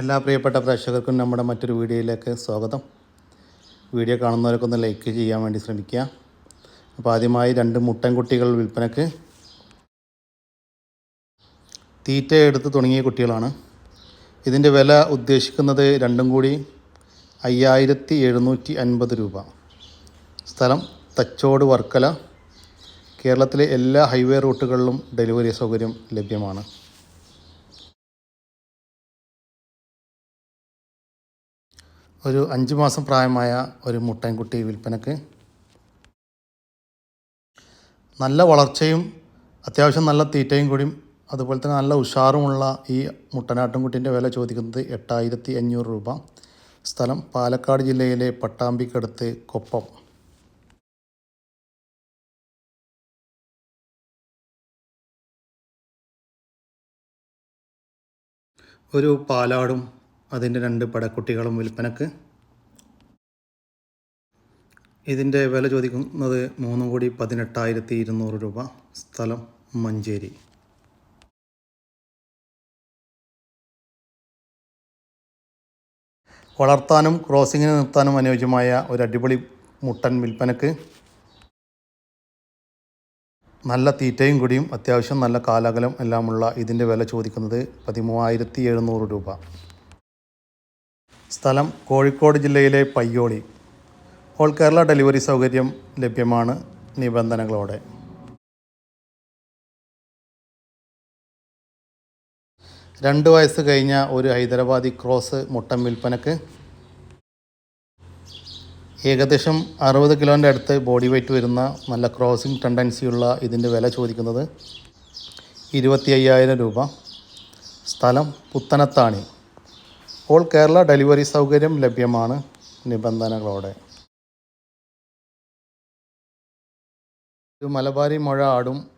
എല്ലാ പ്രിയപ്പെട്ട പ്രേക്ഷകർക്കും നമ്മുടെ മറ്റൊരു വീഡിയോയിലേക്ക് സ്വാഗതം. വീഡിയോ കാണുന്നവർക്കൊന്ന് ലൈക്ക് ചെയ്യാൻ വേണ്ടി ശ്രമിക്കുക. അപ്പോൾ ആദ്യമായി രണ്ട് മുട്ടൻകുട്ടികൾ വിൽപ്പനക്ക്. തീറ്റ എടുത്ത് തുടങ്ങിയ കുട്ടികളാണ്. ഇതിന്റെ വില ഉദ്ദേശിക്കുന്നത് രണ്ടും കൂടി അയ്യായിരത്തി എഴുന്നൂറ്റി അൻപത് രൂപ. സ്ഥലം തച്ചോട് വർക്കല. കേരളത്തിലെ എല്ലാ ഹൈവേ റൂട്ടുകളിലും ഡെലിവറി സൗകര്യം ലഭ്യമാണ്. ഒരു അഞ്ച് മാസം പ്രായമായ ഒരു മുട്ടൻകുട്ടി വിൽപ്പനക്ക്. നല്ല വളർച്ചയും അത്യാവശ്യം നല്ല തീറ്റയും കൂടിയും അതുപോലെ തന്നെ നല്ല ഉഷാറുമുള്ള ഈ മുട്ടനാട്ടുംകുട്ടിന്റെ വില ചോദിക്കുന്നത് എട്ടായിരത്തി അഞ്ഞൂറ് രൂപ. സ്ഥലം പാലക്കാട് ജില്ലയിലെ പട്ടാമ്പിക്കടുത്ത് കൊപ്പം. ഒരു പാലാടും അതിന്റെ രണ്ട് പടക്കുട്ടികളും വിൽപ്പനക്ക്. ഇതിന്റെ വില ചോദിക്കുന്നത് മൂന്നും കൂടി പതിനെട്ടായിരത്തി ഇരുന്നൂറ് രൂപ. സ്ഥലം മഞ്ചേരി. വളർത്താനും ക്രോസിങ്ങിന് നിർത്താനും അനുയോജ്യമായ ഒരു അടിപൊളി മുട്ടൻ വിൽപ്പനക്ക്. നല്ല തീറ്റയും കൂടിയും അത്യാവശ്യം നല്ല കാലകലം എല്ലാമുള്ള ഇതിന്റെ വില ചോദിക്കുന്നത് പതിമൂവായിരത്തി എഴുന്നൂറ് രൂപ. സ്ഥലം കോഴിക്കോട് ജില്ലയിലെ പയ്യോളി. ഓൾ കേരള ഡെലിവറി സൗകര്യം ലഭ്യമാണ് നിബന്ധനകളോടെ. രണ്ട് വയസ്സ് കഴിഞ്ഞ ഒരു ഹൈദരാബാദി ക്രോസ് മുട്ടൻ വിൽപ്പനക്ക് ഏകദേശം അറുപത് കിലോന്റെ അടുത്ത് ബോഡി വെയ്റ്റ് വരുന്ന നല്ല ക്രോസിംഗ് ടെൻഡൻസിയുള്ള ഇതിന്റെ വില ചോദിക്കുന്നത് ഇരുപത്തി അയ്യായിരം രൂപ. സ്ഥലം പുത്തനത്താണി. ഓൾ കേരള ഡെലിവറി സൗകര്യം ലഭ്യമാണ് നിബന്ധനകളോടെ. ഒരു മലബാരി മുഴ ആടും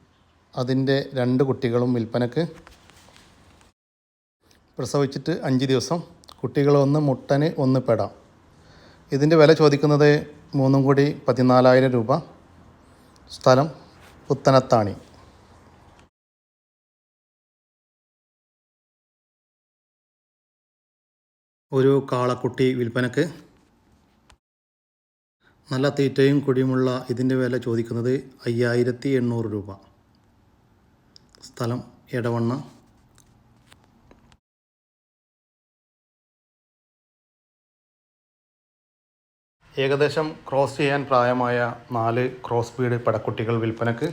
അതിന്റെ രണ്ട് കുട്ടികളും വിൽപ്പനക്ക്. പ്രസവിച്ചിട്ട് അഞ്ച് ദിവസം. കുട്ടികൾ ഒന്ന് മുട്ടന് ഒന്ന് പെടാം. ഇതിന്റെ വില ചോദിക്കുന്നത് മൂന്നും കൂടി പതിനാലായിരം രൂപ. സ്ഥലം പുത്തനത്താണി. ഒരു കാളക്കുട്ടി വിൽപ്പനക്ക് നല്ല തീറ്റയും കുടിയുമുള്ള ഇതിന്റെ വില ചോദിക്കുന്നത് അയ്യായിരത്തി എണ്ണൂറ് രൂപ. സ്ഥലം എടവണ്ണ. ഏകദേശം ക്രോസ് ചെയ്യാൻ പ്രായമായ നാല് ക്രോസ് ബീഡ് പടക്കുട്ടികൾ വിൽപ്പനക്ക്.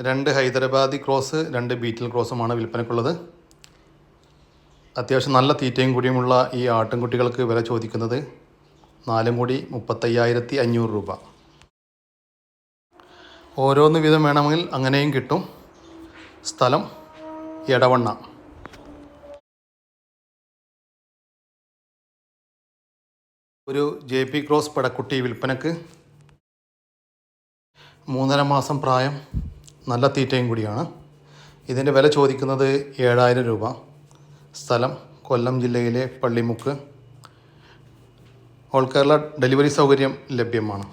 രണ്ട് ഹൈദരാബാദി ക്രോസ് രണ്ട് ബീറ്റിൽ ക്രോസുമാണ് വിൽപ്പനക്കുള്ളത്. അത്യാവശ്യം നല്ല തീറ്റയും കൂടിയുമുള്ള ഈ ആട്ടിൻകുട്ടികൾക്ക് വില ചോദിക്കുന്നത് നാലും കൂടി മുപ്പത്തയ്യായിരത്തി അഞ്ഞൂറ് രൂപ. ഓരോന്ന് വീതം വേണമെങ്കിൽ അങ്ങനെയും കിട്ടും. സ്ഥലം എടവണ്ണ. ഒരു ജെ പി ക്രോസ് പടക്കുട്ടി വിൽപ്പനക്ക് മൂന്നര മാസം പ്രായം നല്ല തീറ്റയും കൂടിയാണ്. ഇതിന്റെ വില ചോദിക്കുന്നത് ഏഴായിരം രൂപ. സ്ഥലം കൊല്ലം ജില്ലയിലെ പള്ളിമുക്ക്. ഓൾ കേരള ഡെലിവറി സൗകര്യം ലഭ്യമാണ്.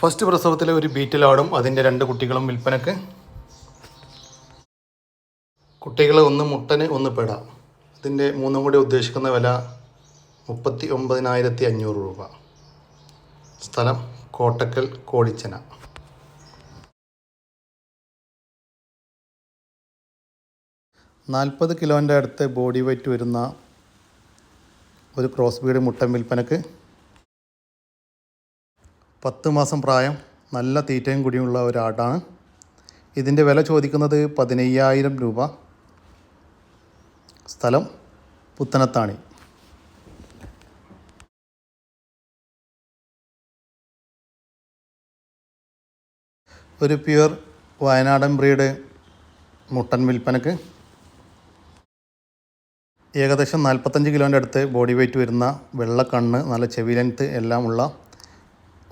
ഫസ്റ്റ് പ്രസവത്തിലെ ഒരു ബീറ്റിലാടും അതിന്റെ രണ്ട് കുട്ടികളും വിൽപ്പനക്ക്. കുട്ടികളെ ഒന്ന് മുട്ടന് ഒന്ന് പെട. ഇതിന്റെ മൂന്നും കൂടി ഉദ്ദേശിക്കുന്ന വില മുപ്പത്തി ഒമ്പതിനായിരത്തി അഞ്ഞൂറ് രൂപ. സ്ഥലം കോട്ടക്കൽ കോടിച്ചന നാൽപ്പത് കിലോന്റെ അടുത്ത് ബോഡി വെയ്റ്റ് വരുന്ന ഒരു ക്രോസ് ബീഡ് മുട്ടൻ വിൽപ്പനക്ക് പത്ത് മാസം പ്രായം നല്ല തീറ്റയും കൂടിയുള്ള ഒരാടാണ് ഇതിന്റെ വില ചോദിക്കുന്നത് പതിനയ്യായിരം രൂപ. സ്ഥലം പുത്തനത്താണി. ഒരു പ്യുവർ വയനാടൻ ബ്രീഡ് മുട്ടൻ വിൽപ്പനക്ക് ഏകദേശം നാൽപ്പത്തഞ്ച് കിലോന്റെ അടുത്ത് ബോഡി വെയ്റ്റ് വരുന്ന വെള്ള കണ്ണ് നല്ല ചെവി ലെങ്ത്ത് എല്ലാം ഉള്ള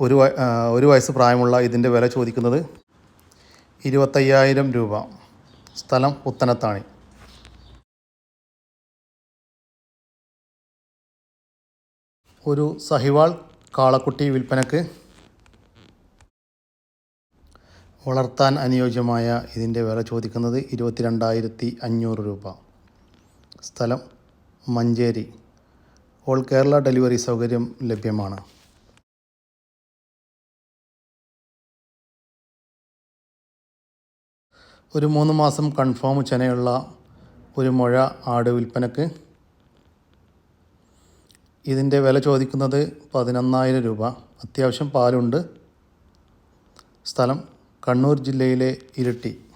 ഒരു ഒരു വയസ്സ് പ്രായമുള്ള ഇതിന്റെ വില ചോദിക്കുന്നത് ഇരുപത്തയ്യായിരം രൂപ. സ്ഥലം പുത്തനത്താണി. ഒരു സഹിവാൾ കാളക്കുട്ടി വിൽപ്പനക്ക് വളർത്താൻ അനുയോജ്യമായ ഇതിന്റെ വില ചോദിക്കുന്നത് ഇരുപത്തിരണ്ടായിരത്തി അഞ്ഞൂറ് രൂപ. സ്ഥലം മഞ്ചേരി. ഓൾ കേരള ഡെലിവറി സൗകര്യം ലഭ്യമാണ്. ഒരു മൂന്ന് മാസം കൺഫേം ചെനയുള്ള ഒരു മുഴ ആട് വിൽപ്പനക്ക്. ഇതിന്റെ വില ചോദിക്കുന്നത് പതിനൊന്നായിരം രൂപ. അത്യാവശ്യം പാലുണ്ട്. സ്ഥലം കണ്ണൂർ ജില്ലയിലെ ഇരിട്ടി.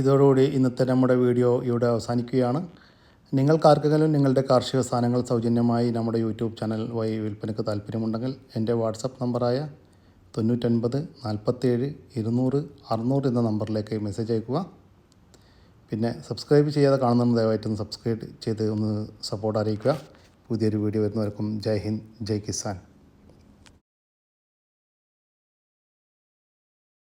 ഇതോടുകൂടി ഇന്നത്തെ നമ്മുടെ വീഡിയോ ഇവിടെ അവസാനിക്കുകയാണ്. നിങ്ങൾക്കാർക്കെങ്കിലും നിങ്ങളുടെ കാർഷിക സാധനങ്ങൾ സൗജന്യമായി നമ്മുടെ യൂട്യൂബ് ചാനൽ വഴി വിൽപ്പനയ്ക്ക് താല്പര്യമുണ്ടെങ്കിൽ എന്റെ വാട്സപ്പ് നമ്പറായ തൊണ്ണൂറ്റൊൻപത് നാൽപ്പത്തേഴ് ഇരുന്നൂറ് അറുന്നൂറ് എന്ന നമ്പറിലേക്ക് മെസ്സേജ് അയക്കുക പിന്നെ സബ്സ്ക്രൈബ് ചെയ്യാതെ കാണുന്ന ദയവായിട്ടൊന്ന് സബ്സ്ക്രൈബ് ചെയ്ത് ഒന്ന് സപ്പോർട്ട് അറിയിക്കുക. പുതിയൊരു വീഡിയോ വരുന്നവർക്കും ജയ് ഹിന്ദ് ജയ് കിസാൻ.